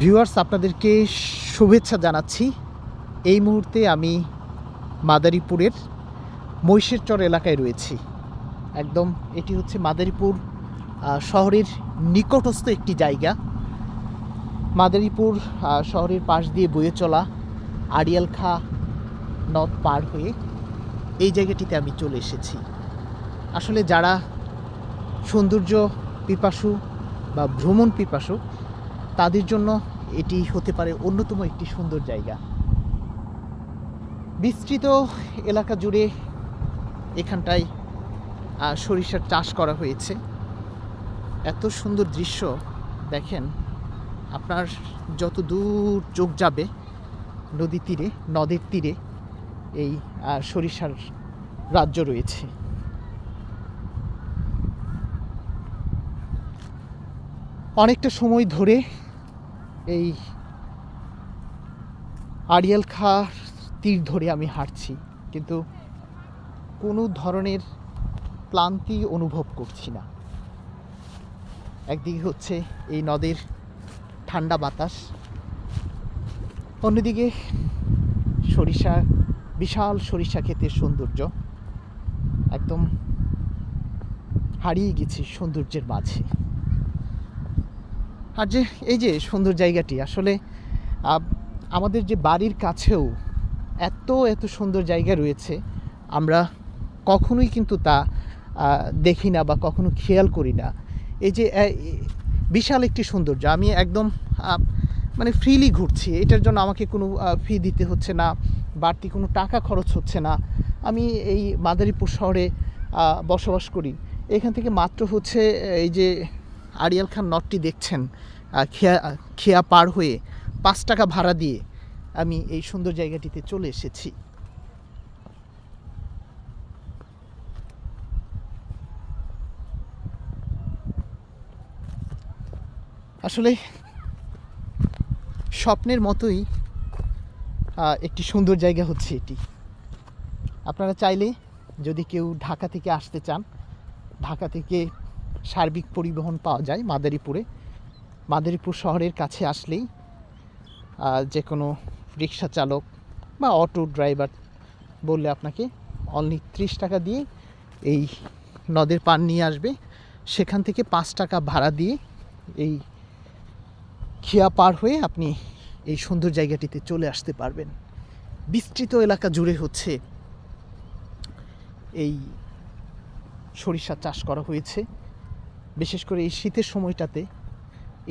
Viewers আপনাদেরকে শুভেচ্ছা জানাচ্ছি। এই মুহূর্তে আমি মাদারীপুরের মহিষেরচর এলাকায় রয়েছি। একদম এটি হচ্ছে মাদারীপুর শহরের নিকটস্থ একটি জায়গা। মাদারীপুর শহরের পাশ দিয়ে বয়ে চলা আড়িয়াল খা নদ পার হয়ে এই জায়গাটিতে আমি চলে এসেছি। আসলে যারা সৌন্দর্য পিপাসু বা ভ্রমণ পিপাসু তাদের জন্য এটি হতে পারে অন্যতম একটি সুন্দর জায়গা। বিস্তৃত এলাকা জুড়ে এখানটায় সরিষার চাষ করা হয়েছে। এত সুন্দর দৃশ্য, দেখেন, আপনার যত দূর চোখ যাবে, নদী তীরে, নদের তীরে এই সরিষার রাজ্য রয়েছে। অনেকটা সময় ধরে এই আড়িয়াল খা তীর ধরে আমি হাঁটছি, কিন্তু কোনো ধরনের ক্লান্তি অনুভব করছি না। একদিকে হচ্ছে এই নদের ঠান্ডা বাতাস, অন্যদিকে সরিষা, বিশাল সরিষা ক্ষেতের সৌন্দর্য। একদম হারিয়ে গেছি সৌন্দর্যের মাঝে। আর যে, এই যে সুন্দর জায়গাটি, আসলে আমাদের যে বাড়ির কাছেও এত এত সুন্দর জায়গা রয়েছে, আমরা কখনোই কিন্তু তা দেখি না বা কখনো খেয়াল করি না। এই যে বিশাল একটি সৌন্দর্য, আমি একদম মানে ফ্রিলি ঘুরছি, এটার জন্য আমাকে কোনো ফি দিতে হচ্ছে না, বাড়তি কোনো টাকা খরচ হচ্ছে না। আমি এই মাদারীপুর শহরে বসবাস করি, এখান থেকে মাত্র হচ্ছে, এই যে আড়িয়াল খান নটটি দেখছেন খেয়া খেয়া পার হয়ে পাঁচ টাকা ভাড়া দিয়ে আমি এই সুন্দর জায়গাটিতে চলে এসেছি। আসলে স্বপ্নের মতোই একটি সুন্দর জায়গা হচ্ছে এটি। আপনারা চাইলে যদি কেউ ঢাকা থেকে আসতে চান, ঢাকা থেকে সার্বিক পরিবহন পাওয়া যায় মাদারীপুরে। মাদারীপুর শহরের কাছে আসলেই যে কোনো রিক্সা চালক বা অটো ড্রাইভার বললে আপনাকে অনলি ত্রিশ টাকা দিয়ে এই নদের পান নিয়ে আসবে। সেখান থেকে পাঁচ টাকা ভাড়া দিয়ে এই খিয়া পার হয়ে আপনি এই সুন্দর জায়গাটিতে চলে আসতে পারবেন। বিস্তৃত এলাকা জুড়ে হচ্ছে এই সরিষা চাষ করা হয়েছে। বিশেষ করে এই শীতের সময়টাতে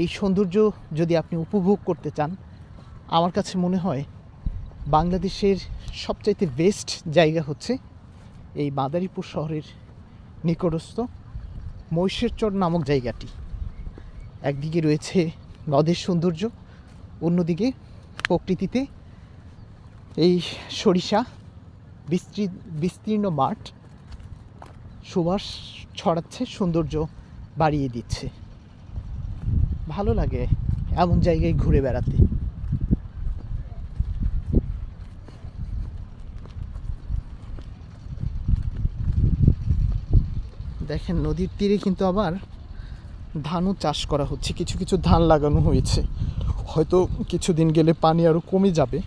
এই সৌন্দর্য যদি আপনি উপভোগ করতে চান, আমার কাছে মনে হয় বাংলাদেশের সবচাইতে বেস্ট জায়গা হচ্ছে এই মাদারীপুর শহরের নিকটস্থ মহিষেরচর নামক জায়গাটি। একদিকে রয়েছে নদের সৌন্দর্য, অন্যদিকে প্রকৃতিতে এই সরিষা বিস্তৃ, বিস্তীর্ণ মাঠ, সুবাস ছড়াচ্ছে সৌন্দর্য বাড়িয়ে দিচ্ছে। ভালো লাগে এমন জায়গায় ঘুরে বেড়াতে। দেখেন, নদীর তীরে কিন্তু আবার ধানও চাষ করা হচ্ছে। কিছু কিছু ধান লাগানো হয়েছে। হয়তো কিছুদিন গেলে পানি আরও কমে যাবে।